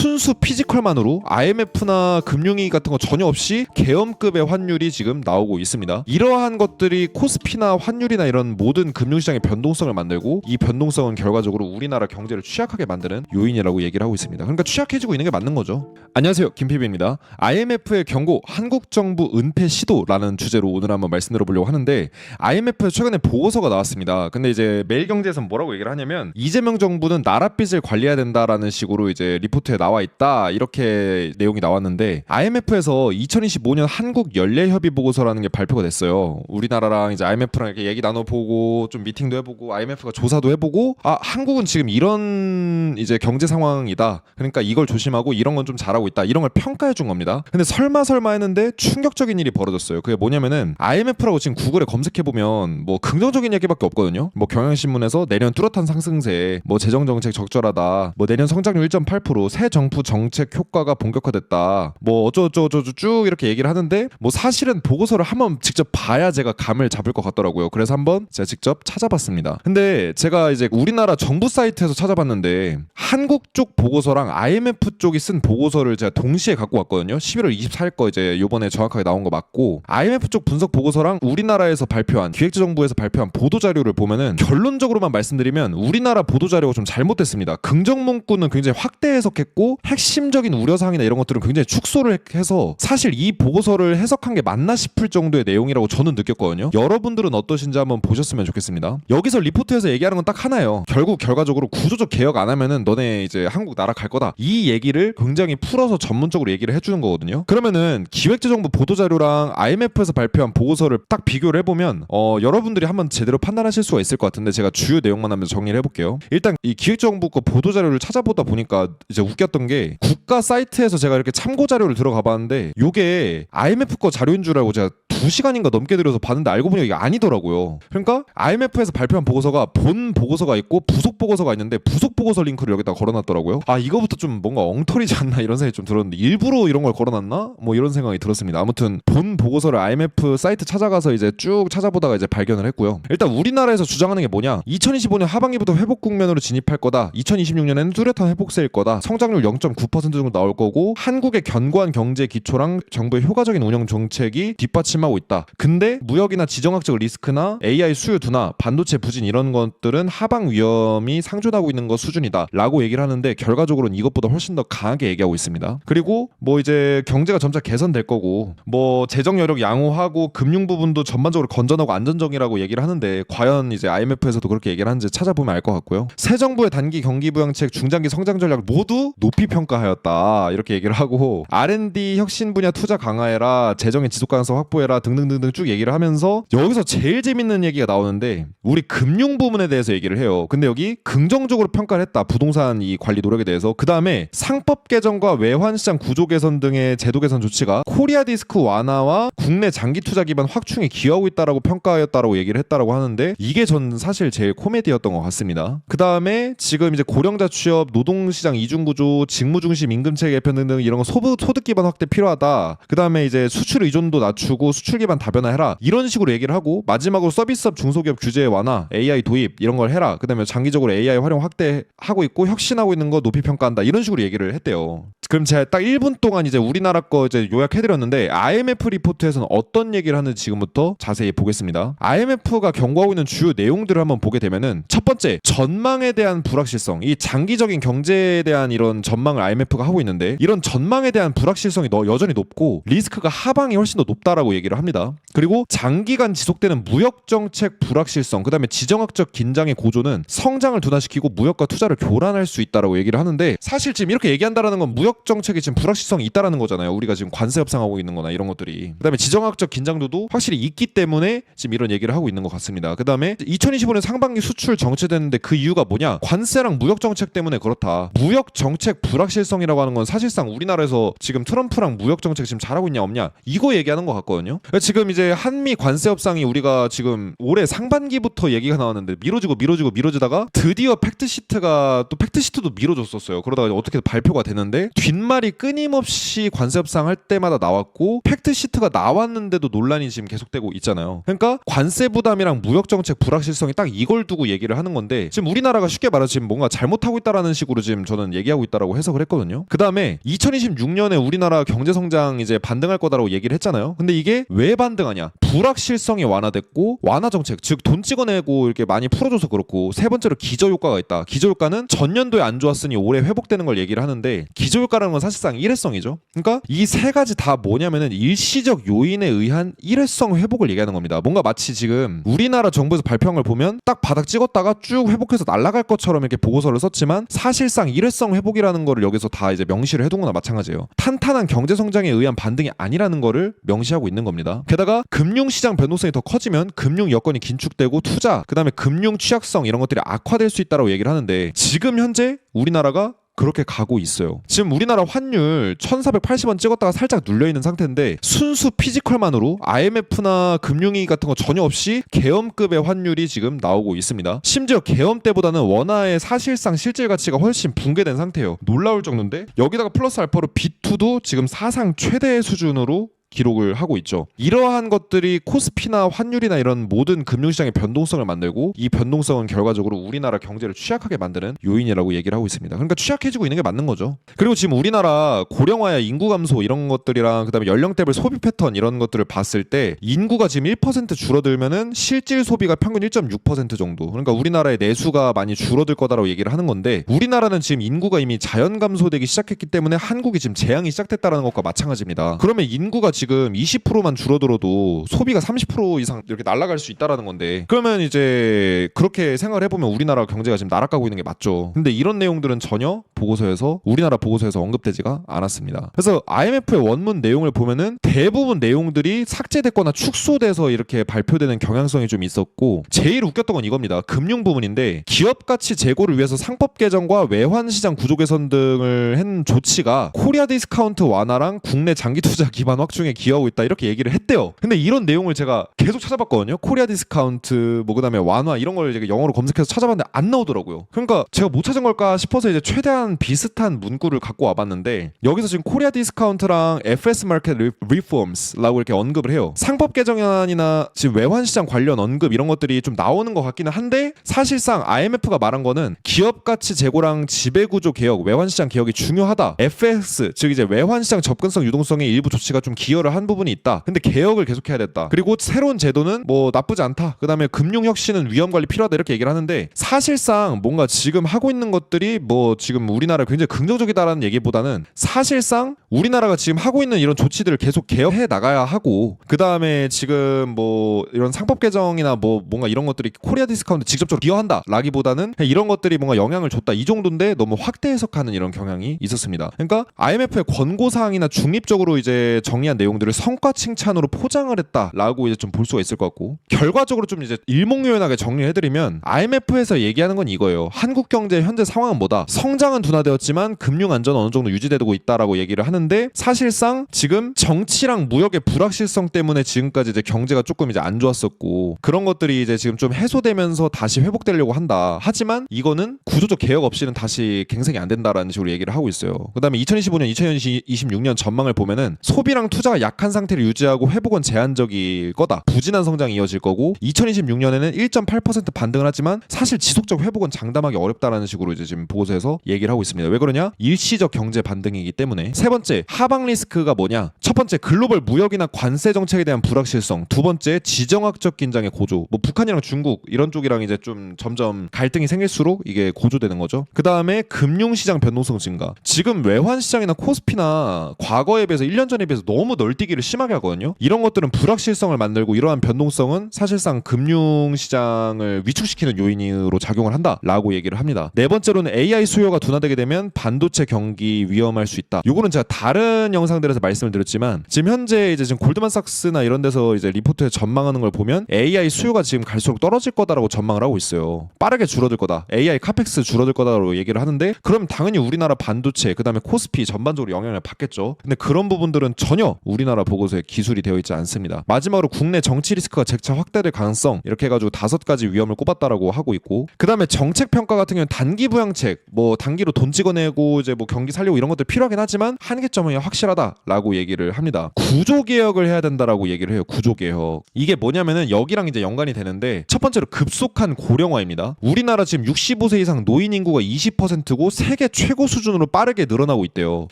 순수 피지컬만으로 IMF나 금융위 같은 거 전혀 없이 계엄급의 환율이 지금 나오고 있습니다. 이러한 것들이 코스피나 환율이나 이런 모든 금융시장의 변동성을 만들고 이 변동성은 결과적으로 우리나라 경제를 취약하게 만드는 요인이라고 얘기를 하고 있습니다. 그러니까 취약해지고 있는 게 맞는 거죠. 안녕하세요. 김PB입니다. IMF의 경고 한국 정부 은폐 시도라는 주제로 오늘 한번 말씀드려 보려고 하는데 IMF 최근에 보고서가 나왔습니다. 근데 이제 매일경제에서 뭐라고 얘기를 하냐면 이재명 정부는 나라 빚을 관리해야 된다라는 식으로 이제 리포트에 나와 있다 이렇게 내용이 나왔는데 IMF에서 2025년 한국 연례협의 보고서라는 게 발표가 됐어요. 우리나라랑 이제 IMF랑 이렇게 얘기 나눠보고 좀 미팅도 해보고 IMF가 조사도 해보고 아 한국은 지금 이런 이제 경제 상황이다. 그러니까 이걸 조심하고 이런 건 좀 잘하고 있다. 이런 걸 평가해 준 겁니다. 근데 설마 설마 했는데 충격적인 일이 벌어졌어요. 그게 뭐냐면은 IMF라고 지금 구글에 검색해 보면 뭐 긍정적인 얘기밖에 없거든요. 뭐 경향신문에서 내년 뚜렷한 상승세, 뭐 재정 정책 적절하다, 뭐 내년 성장률 1.8%새 정부 정책 효과가 본격화됐다. 뭐 어쩌고저쩌고 쭉 이렇게 얘기를 하는데 뭐 사실은 보고서를 한번 직접 봐야 제가 감을 잡을 것 같더라고요. 그래서 한번 제가 직접 찾아봤습니다. 근데 제가 이제 우리나라 정부 사이트에서 찾아봤는데 한국 쪽 보고서랑 IMF 쪽이 쓴 보고서를 제가 동시에 갖고 왔거든요. 11월 24일 거 이제 요번에 정확하게 나온 거 맞고 IMF 쪽 분석 보고서랑 우리나라에서 발표한 기획재정부에서 발표한 보도 자료를 보면은 결론적으로만 말씀드리면 우리나라 보도 자료가 좀 잘못됐습니다. 긍정 문구는 굉장히 확대 해석했고 핵심적인 우려 사항이나 이런 것들은 굉장히 축소를 해서 사실 이 보고서를 해석한 게 맞나 싶을 정도의 내용이라고 저는 느꼈거든요. 여러분들은 어떠신지 한번 보셨으면 좋겠습니다. 여기서 리포트에서 얘기하는 건 딱 하나예요. 결국 결과적으로 구조적 개혁 안 하면은 너네 이제 한국 나라 갈 거다. 이 얘기를 굉장히 풀어서 전문적으로 얘기를 해주는 거거든요. 그러면은 기획재정부 보도자료랑 IMF에서 발표한 보고서를 딱 비교를 해보면 어, 여러분들이 한번 제대로 판단하실 수가 있을 것 같은데 제가 주요 내용만 하면서 정리를 해볼게요. 일단 이 기획재정부 거 보도자료를 찾아보다 보니까 이제 웃겼던 게 국가 사이트에서 제가 이렇게 참고 자료를 들어가 봤는데 요게 IMF 거 자료인 줄 알고 제가 두 시간인가 넘게 들여서 봤는데 알고 보니 이게 아니더라고요. 그러니까 IMF에서 발표한 보고서가 본 보고서가 있고 부속 보고서가 있는데 부속 보고서 링크를 여기다 걸어놨더라고요. 아 이거부터 좀 뭔가 엉터리지 않나 이런 생각이 좀 들었는데 일부러 이런 걸 걸어놨나? 뭐 이런 생각이 들었습니다. 아무튼 본 보고서를 IMF 사이트 찾아가서 이제 쭉 찾아보다가 이제 발견을 했고요. 일단 우리나라에서 주장하는 게 뭐냐? 2025년 하반기부터 회복 국면으로 진입할 거다. 2026년에는 뚜렷한 회복세일 거다. 성장률 0.9% 정도 나올 거고 한국의 견고한 경제 기초랑 정부의 효과적인 운영 정책이 뒷받침하고 있다. 근데 무역이나 지정학적 리스크나 AI 수요 둔화, 반도체 부진 이런 것들은 하방 위험이 상존하고 있는 것 수준이다라고 얘기를 하는데 결과적으로는 이것보다 훨씬 더 강하게 얘기하고 있습니다. 그리고 뭐 이제 경제가 점차 개선될 거고 뭐 재정 여력 양호하고 금융 부분도 전반적으로 건전하고 안전적이라고 얘기를 하는데 과연 이제 IMF에서도 그렇게 얘기를 하는지 찾아보면 알 것 같고요. 새 정부의 단기 경기 부양책, 중장기 성장 전략을 모두 높이 평가하였다 이렇게 얘기를 하고 R&D 혁신 분야 투자 강화해라, 재정의 지속 가능성 확보해라 등등등등 쭉 얘기를 하면서 여기서 제일 재밌는 얘기가 나오는데 우리 금융 부문에 대해서 얘기를 해요. 근데 여기 긍정적으로 평가를 했다 부동산 이 관리 노력에 대해서 그 다음에 상법 개정과 외환 시장 구조 개선 등의 제도 개선 조치가 코리아 디스크 완화와 국내 장기 투자 기반 확충에 기여하고 있다라고 평가하였다라고 얘기를 했다라고 하는데 이게 전 사실 제일 코미디였던 것 같습니다. 그 다음에 지금 이제 고령자 취업, 노동 시장 이중 구조, 직무 중심 임금체 개편 등등 이런 거 소득 기반 확대 필요하다. 그 다음에 이제 수출 의존도 낮추고 수출 기반 다변화해라 이런 식으로 얘기를 하고 마지막으로 서비스업 중소기업 규제 완화, AI 도입 이런 걸 해라. 그 다음에 장기적으로 AI 활용 확대하고 있고 혁신하고 있는 거 높이 평가한다 이런 식으로 얘기를 했대요. 그럼 제가 딱 1분 동안 이제 우리나라 거 이제 요약해드렸는데 IMF 리포트에서는 어떤 얘기를 하는지 지금부터 자세히 보겠습니다. IMF가 경고하고 있는 주요 내용들을 한번 보게 되면은 첫 번째 전망에 대한 불확실성, 이 장기적인 경제에 대한 이런 전망을 IMF가 하고 있는데 이런 전망에 대한 불확실성이 너 여전히 높고 리스크가 하방이 훨씬 더 높다라고 얘기를 합니다. 그리고 장기간 지속되는 무역 정책 불확실성, 그다음에 지정학적 긴장의 고조는 성장을 둔화시키고 무역과 투자를 교란할 수 있다라고 얘기를 하는데 사실 지금 이렇게 얘기한다라는 건 무역 정책이 지금 불확실성이 있다라는 거잖아요. 우리가 지금 관세 협상하고 있는 거나 이런 것들이. 그다음에 지정학적 긴장도도 확실히 있기 때문에 지금 이런 얘기를 하고 있는 것 같습니다. 그다음에 2025년 상반기 수출 정체됐는데 그 이유가 뭐냐? 관세랑 무역 정책 때문에 그렇다. 무역 정책 불확실성이라고 하는 건 사실상 우리나라에서 지금 트럼프랑 무역 정책 지금 잘하고 있냐 없냐 이거 얘기하는 것 같거든요. 그러니까 지금 이제 한미 관세 협상이 우리가 지금 올해 상반기부터 얘기가 나왔는데 미뤄지고 미뤄지고 미뤄지다가 드디어 팩트 시트가 또 팩트 시트도 미뤄졌었어요. 그러다가 어떻게 발표가 됐는데 뒤에 뒷말이 끊임없이 관세 협상 할 때마다 나왔고 팩트 시트가 나왔는데도 논란이 지금 계속되고 있잖아요. 그러니까 관세 부담이랑 무역 정책 불확실성이 딱 이걸 두고 얘기를 하는 건데 지금 우리나라가 쉽게 말해서 지금 뭔가 잘못하고 있다라는 식으로 지금 저는 얘기하고 있다라고 해석을 했거든요. 그 다음에 2026년에 우리나라 경제 성장 이제 반등할 거다라고 얘기를 했잖아요. 근데 이게 왜 반등하냐? 불확실성이 완화됐고 완화 정책 즉 돈 찍어내고 이렇게 많이 풀어줘서 그렇고 세 번째로 기저 효과가 있다. 기저 효과는 전년도에 안 좋았으니 올해 회복되는 걸 얘기를 하는데 기저 효과 라는 건 사실상 일회성이죠. 그러니까 이 세 가지 다 뭐냐면은 일시적 요인에 의한 일회성 회복을 얘기하는 겁니다. 뭔가 마치 지금 우리나라 정부에서 발표한 걸 보면 딱 바닥 찍었다가 쭉 회복해서 날아갈 것처럼 이렇게 보고서를 썼지만 사실상 일회성 회복이라는 거를 여기서 다 이제 명시를 해둔 거나 마찬가지예요. 탄탄한 경제 성장에 의한 반등이 아니라는 거를 명시하고 있는 겁니다. 게다가 금융 시장 변동성이 더 커지면 금융 여건이 긴축되고 투자, 그다음에 금융 취약성 이런 것들이 악화될 수 있다라고 얘기를 하는데 지금 현재 우리나라가 그렇게 가고 있어요. 지금 우리나라 환율 1480원 찍었다가 살짝 눌려 있는 상태인데 순수 피지컬만으로 IMF나 금융위 같은 거 전혀 없이 계엄급의 환율이 지금 나오고 있습니다. 심지어 계엄 때보다는 원화의 사실상 실질 가치가 훨씬 붕괴된 상태예요. 놀라울 정도인데 여기다가 플러스 알파로 B2도 지금 사상 최대 수준으로 기록을 하고 있죠. 이러한 것들이 코스피나 환율이나 이런 모든 금융시장의 변동성을 만들고 이 변동성은 결과적으로 우리나라 경제를 취약하게 만드는 요인이라고 얘기를 하고 있습니다. 그러니까 취약해지고 있는 게 맞는 거죠. 그리고 지금 우리나라 고령화야 인구 감소 이런 것들이랑 그다음에 연령대별 소비 패턴 이런 것들을 봤을 때 인구가 지금 1% 줄어들면은 실질 소비가 평균 1.6% 정도. 그러니까 우리나라의 내수가 많이 줄어들 거다라고 얘기를 하는 건데 우리나라는 지금 인구가 이미 자연 감소되기 시작했기 때문에 한국이 지금 재앙이 시작됐다라는 것과 마찬가지입니다. 그러면 인구가 지금 20%만 줄어들어도 소비가 30% 이상 이렇게 날아갈 수 있다라는 건데 그러면 이제 그렇게 생각을 해보면 우리나라 경제가 지금 날아가고 있는 게 맞죠. 근데 이런 내용들은 전혀 보고서에서 우리나라 보고서에서 언급되지가 않았습니다. 그래서 IMF의 원문 내용을 보면은 대부분 내용들이 삭제됐거나 축소돼서 이렇게 발표되는 경향성이 좀 있었고 제일 웃겼던 건 이겁니다. 금융 부분인데 기업 가치 제고를 위해서 상법 개정과 외환 시장 구조 개선 등을 한 조치가 코리아 디스카운트 완화랑 국내 장기 투자 기반 확충에 기여하고 있다 이렇게 얘기를 했대요. 근데 이런 내용을 제가 계속 찾아봤거든요. 코리아 디스카운트 뭐 그다음에 완화 이런 걸 제가 영어로 검색해서 찾아봤는데 안 나오더라고요. 그러니까 제가 못 찾은 걸까 싶어서 이제 최대한 비슷한 문구를 갖고 와봤는데 여기서 지금 코리아 디스카운트랑 FS 마켓 리폼스라고 이렇게 언급을 해요. 상법 개정안이나 지금 외환 시장 관련 언급 이런 것들이 좀 나오는 것 같기는 한데 사실상 IMF가 말한 거는 기업 가치 재고랑 지배 구조 개혁, 외환 시장 개혁이 중요하다. FX 즉 이제 외환 시장 접근성 유동성의 일부 조치가 좀 기여 를 한 부분이 있다. 근데 개혁을 계속해야 됐다. 그리고 새로운 제도는 뭐 나쁘지 않다. 그다음에 금융 혁신은 위험 관리 필요하다 이렇게 얘기를 하는데 사실상 뭔가 지금 하고 있는 것들이 뭐 지금 우리나라 굉장히 긍정적이다라는 얘기보다는 사실상 우리나라가 지금 하고 있는 이런 조치들을 계속 개혁해 나가야 하고 그다음에 지금 뭐 이런 상법 개정이나 뭐 뭔가 이런 것들이 코리아 디스카운트 직접적으로 기여한다 라기보다는 그냥 이런 것들이 뭔가 영향을 줬다 이 정도인데 너무 확대 해석하는 이런 경향이 있었습니다. 그러니까 IMF의 권고 사항이나 중립적으로 이제 정리한 내용 들을 성과 칭찬으로 포장을 했다라고 이제 좀 볼 수가 있을 것 같고 결과적으로 좀 이제 일목요연하게 정리를 해드리면 IMF에서 얘기하는 건 이거예요. 한국 경제 현재 상황은 뭐다? 성장은 둔화되었지만 금융 안전은 어느 정도 유지되고 있다라고 얘기를 하는데 사실상 지금 정치랑 무역의 불확실성 때문에 지금까지 이제 경제가 조금 이제 안 좋았었고 그런 것들이 이제 지금 좀 해소되면서 다시 회복되려고 한다. 하지만 이거는 구조적 개혁 없이는 다시 갱생이 안 된다라는 식으로 얘기를 하고 있어요. 그다음에 2025년, 2026년 전망을 보면은 소비랑 투자가 약한 상태를 유지하고 회복은 제한적일 거다. 부진한 성장이 이어질 거고 2026년에는 1.8% 반등을 하지만 사실 지속적 회복은 장담하기 어렵다라는 식으로 이제 지금 보고서에서 얘기를 하고 있습니다. 왜 그러냐? 일시적 경제 반등이기 때문에 세 번째 하방 리스크가 뭐냐? 첫 번째 글로벌 무역이나 관세 정책에 대한 불확실성, 두 번째 지정학적 긴장의 고조. 뭐 북한이랑 중국 이런 쪽이랑 이제 좀 점점 갈등이 생길수록 이게 고조되는 거죠. 그 다음에 금융 시장 변동성 증가. 지금 외환 시장이나 코스피나 과거에 비해서 1년 전에 비해서 너무 널뛰기를 심하게 하거든요. 이런 것들은 불확실성을 만들고 이러한 변동성은 사실상 금융 시장을 위축시키는 요인으로 작용을 한다라고 얘기를 합니다. 네 번째로는 AI 수요가 둔화되게 되면 반도체 경기 위험할 수 있다. 요거는 제가 다른 영상들에서 말씀을 드렸지만 지금 현재 이제 지금 골드만삭스나 이런 데서 이제 리포트에 전망하는 걸 보면 AI 수요가 지금 갈수록 떨어질 거다라고 전망을 하고 있어요. 빠르게 줄어들 거다. AI 카펙스 줄어들 거다라고 얘기를 하는데 그럼 당연히 우리나라 반도체 그다음에 코스피 전반적으로 영향을 받겠죠. 근데 그런 부분들은 전혀 우리 우리나라 보고서에 기술이 되어 있지 않습니다. 마지막으로 국내 정치 리스크가 재차 확대될 가능성 이렇게 해가지고 다섯 가지 위험을 꼽았다라고 하고 있고 그 다음에 정책 평가 같은 경우는 단기 부양책 뭐 단기로 돈 찍어내고 이제 뭐 경기 살리고 이런 것들 필요하긴 하지만 한계점은 확실하다라고 얘기를 합니다. 구조 개혁을 해야 된다라고 얘기를 해요. 구조 개혁 이게 뭐냐면은 여기랑 이제 연관이 되는데 첫 번째로 급속한 고령화입니다. 우리나라 지금 65세 이상 노인 인구가 20%고 세계 최고 수준으로 빠르게 늘어나고 있대요.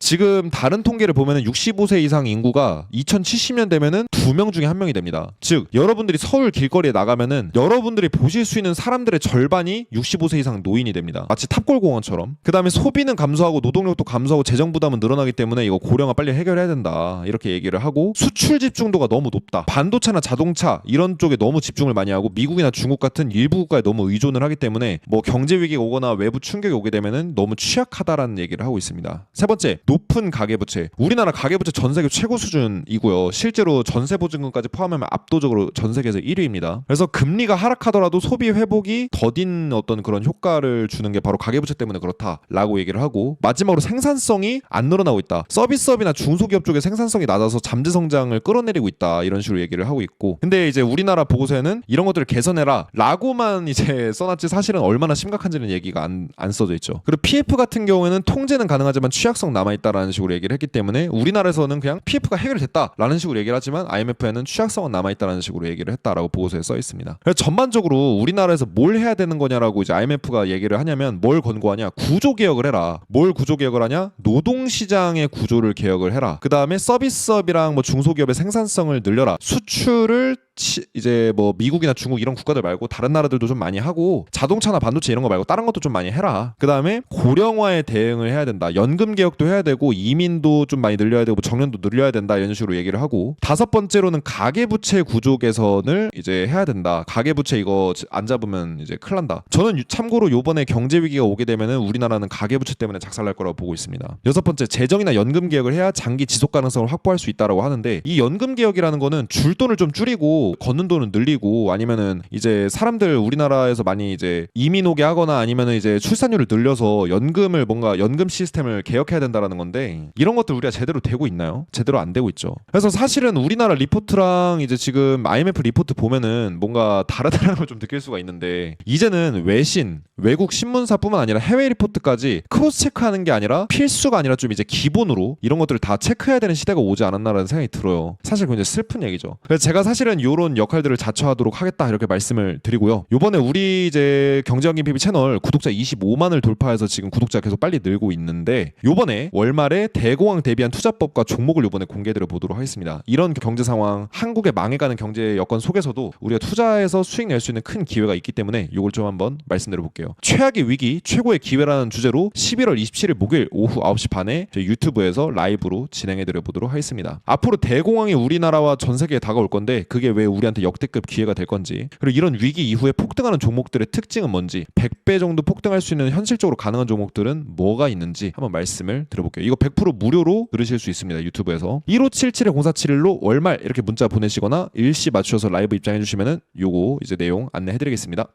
지금 다른 통계를 보면은 65세 이상 인구가 2070년 되면은 두 명 중에 한 명이 됩니다. 즉 여러분들이 서울 길거리에 나가면은 여러분들이 보실 수 있는 사람들의 절반이 65세 이상 노인이 됩니다. 마치 탑골공원처럼. 그다음에 소비는 감소하고 노동력도 감소하고 재정 부담은 늘어나기 때문에 이거 고령화 빨리 해결해야 된다. 이렇게 얘기를 하고 수출 집중도가 너무 높다. 반도체나 자동차 이런 쪽에 너무 집중을 많이 하고 미국이나 중국 같은 일부 국가에 너무 의존을 하기 때문에 뭐 경제 위기가 오거나 외부 충격이 오게 되면은 너무 취약하다라는 얘기를 하고 있습니다. 세 번째, 높은 가계부채. 우리나라 가계부채 전 세계 최고 수준 이고요. 실제로 전세 보증금까지 포함하면 압도적으로 전 세계에서 1위입니다. 그래서 금리가 하락하더라도 소비 회복이 더딘 어떤 그런 효과를 주는 게 바로 가계부채 때문에 그렇다라고 얘기를 하고 마지막으로 생산성이 안 늘어나고 있다. 서비스업이나 중소기업 쪽의 생산성이 낮아서 잠재 성장을 끌어내리고 있다. 이런 식으로 얘기를 하고 있고. 근데 이제 우리나라 보고서에는 이런 것들을 개선해라라고만 이제 써놨지 사실은 얼마나 심각한지는 얘기가 안, 안 써져 있죠. 그리고 PF 같은 경우에는 통제는 가능하지만 취약성 남아 있다라는 식으로 얘기를 했기 때문에 우리나라에서는 그냥 PF가 해결됐다라는 식으로 얘기를 하지만 IMF에는 취약성은 남아 있다라는 식으로 얘기를 했다라고 보고서에 써 있습니다. 그래서 전반적으로 우리나라에서 뭘 해야 되는 거냐라고 이제 IMF가 얘기를 하냐면 뭘 권고하냐 구조 개혁을 해라. 뭘 구조 개혁을 하냐 노동 시장의 구조를 개혁을 해라. 그 다음에 서비스업이랑 뭐 중소기업의 생산성을 늘려라. 수출을 치- 이제 뭐 미국이나 중국 이런 국가들 말고 다른 나라들도 좀 많이 하고 자동차나 반도체 이런 거 말고 다른 것도 좀 많이 해라. 그 다음에 고령화에 대응을 해야 된다. 연금 개혁도 해야 되고 이민도 좀 많이 늘려야 되고 정년도 늘려야 된다 이런 식으로 얘기를 하고 다섯 번째로는 가계부채 구조 개선을 이제 해야 된다. 가계부채 이거 안 잡으면 이제 큰일 난다. 저는 유- 참고로 요번에 경제 위기가 오게 되면은 우리나라는 가계부채 때문에 작살날 거라고 보고 있습니다. 여섯 번째 재정이나 연금 개혁을 해야 장기 지속 가능성을 확보할 수 있다라고 하는데 이 연금 개혁이라는 거는 줄 돈을 좀 줄이고 걷는 돈은 늘리고 아니면은 이제 사람들 우리나라에서 많이 이제 이민 오게 하거나 아니면은 이제 출산율을 늘려서 연금을 뭔가 연금 시스템을 개혁해야 된다라는 건데 이런 것들 우리가 제대로 되고 있나요? 제대로 안 되고 있죠. 그래서 사실은 우리나라 리포트랑 이제 지금 IMF 리포트 보면은 뭔가 다르다는 걸 좀 느낄 수가 있는데 이제는 외신, 외국 신문사뿐만 아니라 해외 리포트까지 크로스 체크하는 게 아니라 필수가 아니라 좀 이제 기본으로 이런 것들을 다 체크해야 되는 시대가 오지 않았나라는 생각이 들어요. 사실 굉장히 슬픈 얘기죠. 그래서 제가 사실은 이런 역할들을 자처하도록 하겠다 이렇게 말씀을 드리고요. 요번에 우리 이제 경제학인 PB 채널 구독자 25만을 돌파해서 지금 구독자 계속 빨리 늘고 있는데 요번에 월말에 대공황 대비한 투자법과 종목을 요번에 공개드려 보도록 하겠습니다. 이런 경제 상황, 한국의 망해가는 경제 여건 속에서도 우리가 투자해서 수익 낼 수 있는 큰 기회가 있기 때문에 요걸 좀 한번 말씀드려 볼게요. 최악의 위기, 최고의 기회라는 주제로 11월 27일 목요일 오후 9시 반에 유튜브에서 라이브로 진행해 드려 보도록 하겠습니다. 앞으로 대공황이 우리나라와 전 세계에 다가올 건데 그게 왜 우리한테 역대급 기회가 될 건지 그리고 이런 위기 이후에 폭등하는 종목들의 특징은 뭔지 100배 정도 폭등할 수 있는 현실적으로 가능한 종목들은 뭐가 있는지 한번 말씀을 드려볼게요. 이거 100% 무료로 들으실 수 있습니다. 유튜브에서 1577-0471로 월말 이렇게 문자 보내시거나 일시 맞추셔서 라이브 입장해 주시면은 요거 이제 내용 안내해 드리겠습니다.